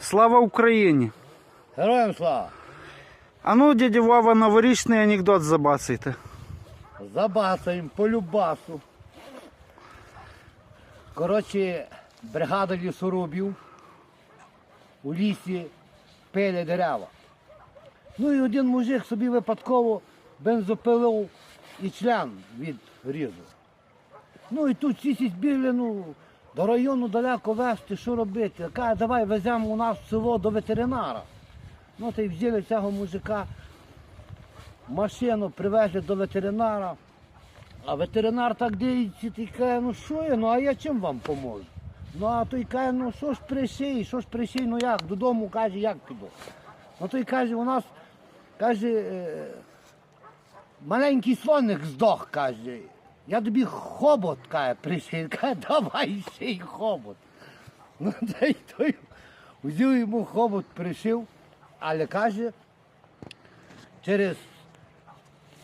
Слава Україні! Героям слава! А ну, дядя Вова, новорічний анекдот забацайте. Забацаємо по любасу. Коротше, бригада лісорубів у лісі пилять дерева. Ну і один мужик собі випадково бензопилив і член від різу. Ну і тут всі бігли, ну, до району далеко везти, що робити. Каже, давай веземо у нас в село до ветеринара. Ну, та й взяли цього мужика машину привезли до ветеринара. А ветеринар так дивиться і каже, ну що я, ну а я чим вам поможу? Ну а той каже, ну що ж приший, що ж приший, ну як, додому каже, як піду. Ну той каже, у нас каже, е, маленький слоник здох, каже. Я тобі хобот каже, приший. Каже, давай ший хобот. Ну та й той взяв йому хобот пришив, але каже, через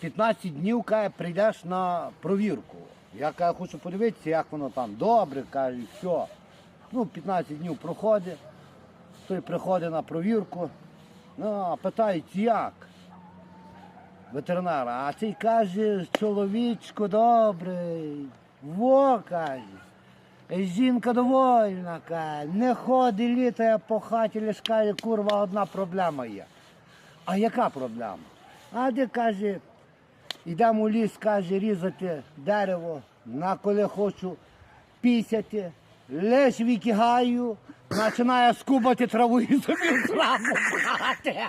15 днів каже, прийдеш на провірку. Я каже, хочу подивитися, як воно там добре, каже, все. Ну, 15 днів проходить, той приходить на провірку, ну, а питають, як? Ветеринара, а цей каже, чоловічко добрий, во каже. Жінка довольна, каже, не ходить літає по хаті, лиш курва, одна проблема є. А яка проблема? А де каже, йдемо у ліс, каже, різати дерево, на коли хочу пісяти, лиш викигаю, починає скубати траву і собі траву брати.